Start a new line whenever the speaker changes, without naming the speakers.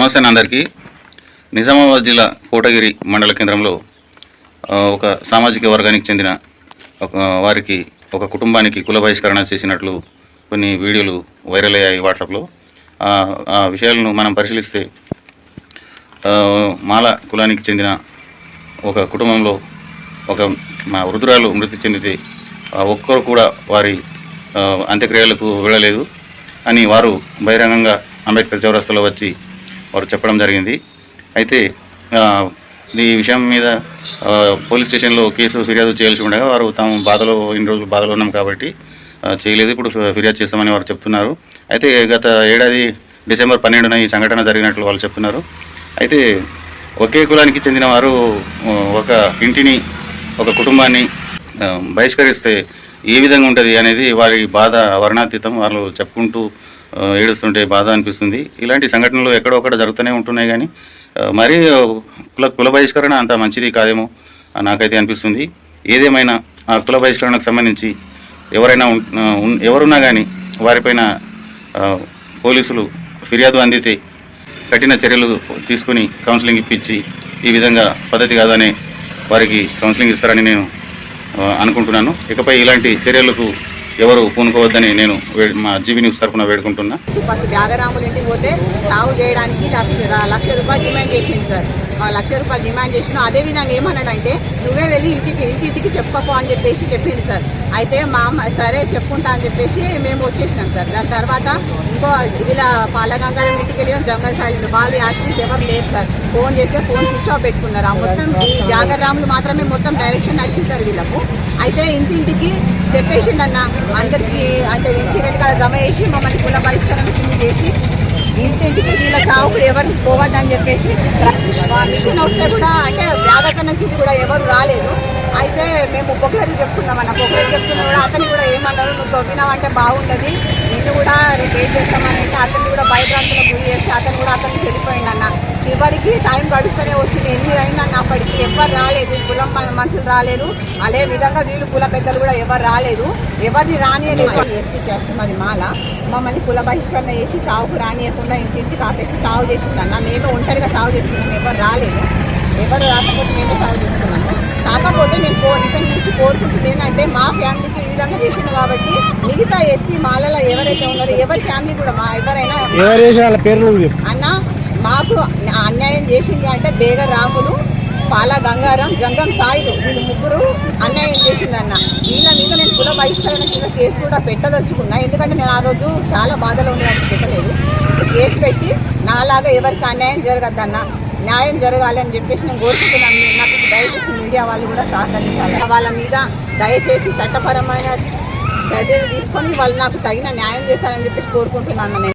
నమస్తే అందరికీ. నిజామాబాద్ జిల్లా కోటగిరి మండల కేంద్రంలో ఒక సామాజిక వర్గానికి చెందిన ఒక వారికి ఒక కుటుంబానికి కుల బహిష్కరణ చేసినట్లు కొన్ని వీడియోలు వైరల్ అయ్యాయి వాట్సాప్లో. ఆ, విషయాలను మనం పరిశీలిస్తే మాల కులానికి చెందిన ఒక కుటుంబంలో ఒక మా వృద్ధురాలు మృతి చెందితే ఒక్కరు కూడా వారి అంత్యక్రియలకు వెళ్ళలేదు అని వారు బహిరంగంగా అంబేద్కర్ చౌరస్తాలో వచ్చి వారు చెప్పడం జరిగింది. అయితే ఈ విషయం మీద పోలీస్ స్టేషన్లో కేసు ఫిర్యాదు చేయాల్సి ఉండగా వారు తాము బాధలో ఇన్ని రోజులు బాధలో ఉన్నాం కాబట్టి చేయలేదు. ఇప్పుడు ఫిర్యాదు చేస్తామని వారు చెప్తున్నారు. అయితే గత ఏడాది డిసెంబర్ పన్నెండున ఈ సంఘటన జరిగినట్లు వాళ్ళు చెప్తున్నారు. అయితే ఒకే కులానికి చెందిన వారు ఒక ఇంటిని ఒక కుటుంబాన్ని బహిష్కరిస్తే ఏ విధంగా ఉంటుంది అనేది వారి బాధ వర్ణాతీతం వాళ్ళు చెప్పుకుంటూ ఏడుస్తుంటే బాధ అనిపిస్తుంది. ఇలాంటి సంఘటనలు ఎక్కడో జరుగుతూనే ఉంటున్నాయి కానీ మరీ కుల కుల బహిష్కరణ అంత మంచిది కాదేమో నాకైతే అనిపిస్తుంది. ఏదేమైనా ఆ కుల బహిష్కరణకు సంబంధించి ఎవరైనా ఎవరున్నా కానీ వారిపైన పోలీసులు ఫిర్యాదు అందితే కఠిన చర్యలు తీసుకుని కౌన్సిలింగ్ ఇప్పించి ఈ విధంగా పద్ధతి కాదనే వారికి కౌన్సిలింగ్ ఇస్తారని నేను అనుకుంటున్నాను. ఇకపై ఇలాంటి చర్యలకు ఎవరు పూనుకోవద్దని నేను మా జీవి న్యూస్ తరఫున వేడుకుంటున్నా.
ఫస్ట్ త్యాగరాముల ఇంటికి పోతే సాగు చేయడానికి లక్ష లక్ష రూపాయలు డిమాండ్ చేసింది సార్. లక్ష రూపాయలు డిమాండ్ చేసినా అదే విధంగా ఏమన్నాడంటే నువ్వే వెళ్ళి ఇంటికి ఇంటింటికి చెప్పుకోపో అని చెప్పేసి చెప్పింది సార్. అయితే మా సరే చెప్పుకుంటా అని చెప్పేసి మేము వచ్చేసినాం సార్. దాని తర్వాత ఇంకో ఇలా పాలగంగారం ఇంటికి వెళ్ళి జంగల్ సాగింది వాళ్ళు యాక్సిడెంట్ ఎవరు లేరు సార్. ఫోన్ చేస్తే ఫోన్ స్విచ్ ఆఫ్ పెట్టుకున్నారు. ఆ మొత్తం ఈ త్యాగరాములు మాత్రమే మొత్తం డైరెక్షన్ నడిపిస్తారు వీళ్ళకు. అయితే ఇంటింటికి చెప్పేసిండన్న. అందరికీ అంటే ఇంటి జమ చేసి మమ్మల్ని కుల బహిష్కరణ చేసి ఇంటింటికి వీళ్ళ ఎవరు పోవద్దని చెప్పేసి మిషన్ వస్తే కూడా అంటే వ్యాధకరణ కింద కూడా ఎవరు రాలేదు. అయితే మేము పొగలరి చెప్తున్నాం అన్న పొగలరి చెప్తున్నా కూడా అతను కూడా ఏమన్నారు నువ్వు తవ్వినావంటే బాగుండదు. నేను కూడా రేపు ఏం చేస్తామని అంటే అతన్ని కూడా భయభ్రాంతులకు గురి చేసి అతను కూడా అతను వెళ్ళిపోయింది అన్న చివరికి టైం గడుస్తూనే వచ్చింది. ఎన్ని అయిందన్న అప్పటికి ఎవరు రాలేదు. కులం మన మనుషులు రాలేదు అదే విధంగా వీళ్ళు కుల పెద్దలు కూడా ఎవరు రాలేదు. ఎవరిని రానియలేదు. ఎస్టీ క్యాస్ట్ మరి మాల. మమ్మల్ని కుల బహిష్కరణ చేసి సాగుకు రానియకుండా ఇంటింటి కాపేసి సాగు చేసిందన్న. నేను ఒంటరిగా సాగు చేస్తున్నాను ఎవరు రాలేదు. ఎవరు రాకపోతే నేను సాగు చేస్తున్నాను కాకపోతే నేను కో ఇతని నుంచి కోరుకుంటుంది ఏంటంటే మా ఫ్యామిలీకి ఈ విధంగా చేసింది కాబట్టి మాలలో ఎవరైతే ఉన్నారో ఎవరి ఫ్యామిలీ కూడా మా ఎవరైనా
ఎవరు పేర్లు
అన్న మాకు అన్యాయం చేసింది అంటే బేగ రాములు పాల గంగారం జంగం సాయిలు వీళ్ళు ముగ్గురు అన్యాయం చేసిందన్న వీళ్ళ మీద నేను కుల బహిష్కరణ కింద కేసు కూడా పెట్టదలుచుకున్నా. ఎందుకంటే నేను ఆ రోజు చాలా బాధలో ఉండడానికి పెట్టలేదు కేసు పెట్టి నాలాగా ఎవరికి అన్యాయం జరగద్దన్న న్యాయం జరగాలి అని చెప్పేసి నేను కోరుకుంటున్నాను. నాకు దయచేసి మీడియా వాళ్ళు కూడా సహకరించాలి. వాళ్ళ మీద దయచేసి చట్టపరమైన చర్యలు తీసుకొని వాళ్ళు నాకు తగిన న్యాయం చేశారని చెప్పేసి కోరుకుంటున్నాను నేను.